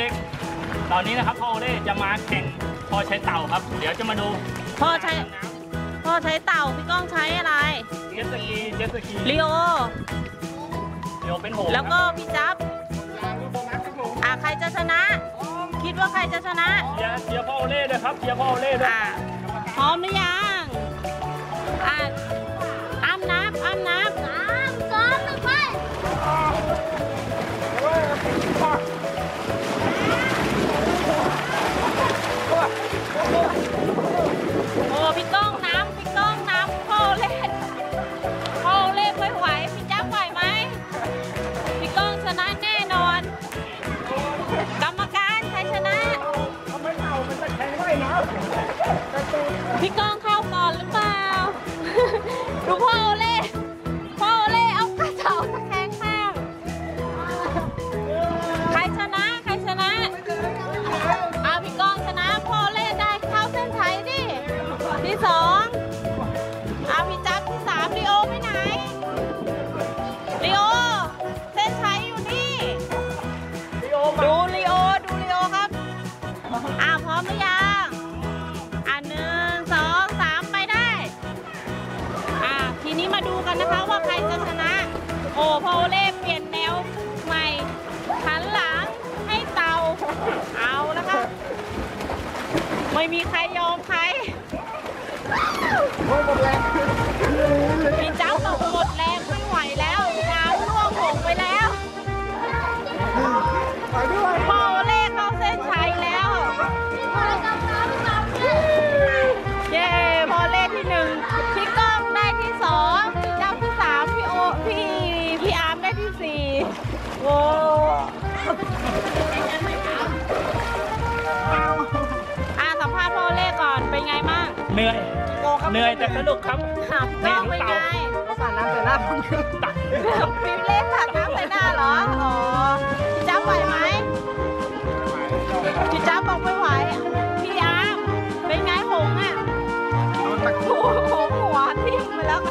เด็กๆ ตอนนี้นะครับพ่อโอเล่จะมาแข่งพอใช้เต่าครับ เดี๋ยวจะมาดูพ่อใช้ พ่อใช้เต่าพี่ก้องใช้อะไรเจ็ตสกีเจ็ตสกีลีโอเดี๋ยวเป็นโหงแล้วก็พี่จับอะใครจะชนะ คิดว่าใครจะชนะ เชียร์เชียร์พ่อโอเล่ด้วยครับเชียร์พ่อโอเล่ด้วย อะ พี่ก้อง ไม่มีใครยอมใครพี่เจ้าตก เหนื่อย เหนื่อยแต่สนุกครับ ถามก้องเป็นไงก็สาดน้ำใส่หน้าผมตักพี่เล่สาดน้ำใส่หน้าเหรอ อ๋อพี่จ้าไหวไหมพี่จ้าบอกไม่ไหว พี่อาร์มเป็นไงหงอะโอ้โหหัวทิ่มไปแล้ว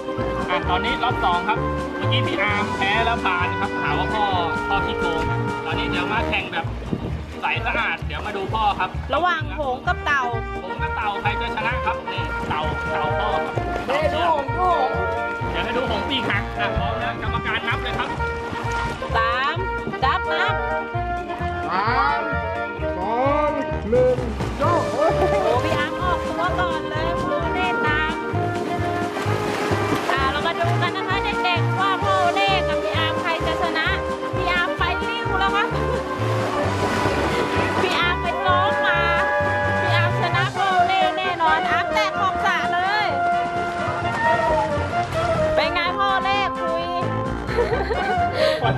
อะตอนนี้รอบสองครับ เมื่อกี้พี่อาร์มแพ้แล้วผ่านครับหาว่าพ่อพ่อขี้โกง ตอนนี้เดี๋ยวมาแข่งแบบ ใสสะอาด เดี๋ยวมาดูพ่อครับระหว่างหงกับเต่า ผมกับเต่าใครจะชนะครับนี่เต่าเต่าพ่อครับเฮ้ยดูผมดูผมเดี๋ยวให้ดูหงปีกหักอะพร้อมแล้วกรรมการนับเลยครับสามจับนับ สาม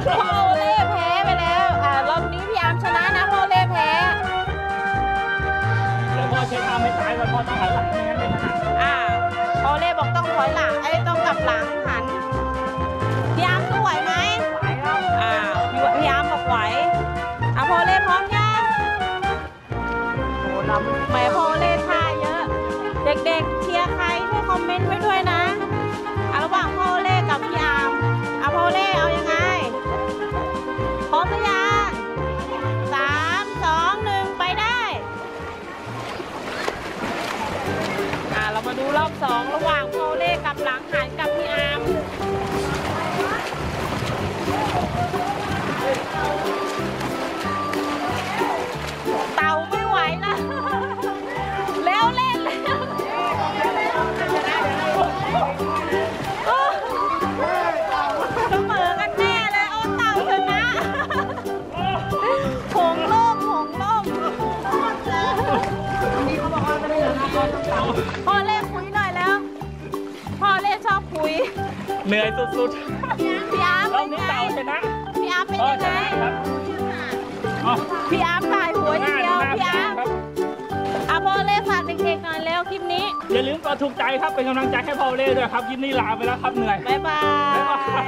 พ่อเล่แพ้ไปแล้วอ่ารอบนี้พี่อาร์มชนะนะพ่อเล่แพ้เดี๋ยวพ่อเช็คทำให้ตายก่อนพ่อต้องหันหลังไม่งั้นไม่ถนัดอ่าพอเล่บอกต้องถอยหลังไอ้ยต้องกลับหลังหันพี่อาร์มสู้ไหวไหมไหวครับอ่าพี่พี่อาร์มบอกไหวอะพอเล่พร้อมยังโอ้ลำแหมพอเล่ท่าเยอะ เด็กๆเชียร์ใครช่วยคอมเมนต์ไว้ด้วยนะอะ ดูรอบสองระหว่างโพเล่กับหลังหันกับพี่อาร์มเต่าไม่ไหวแล้วแล้วเล่นแล้วโอ้เสมอกันแน่เลยโอ้เต่าชนะหงโล่มหงโล่มพ่อเล่คุ เหนื่อยสุดพี่อาร์มๆรอเป็บนนี้ไง เต่าชนะพี่อาร์มเป็นพ่อยังชไง นะครับอ๋อพี่อาร์มถ่ายหัวอย่างเดียว พี่อาร์มครับอะพ่อเล่ฝากเด็กๆหน่อยแล้วคลิปนี้ อย่าลืมกดถูกใจครับเป็นกำลังใจให้พ่อเล่ด้วยครับคลิปนี้ลาไปแล้วครับเหนื่อย บ๊ายบาบ๊ายบาย ย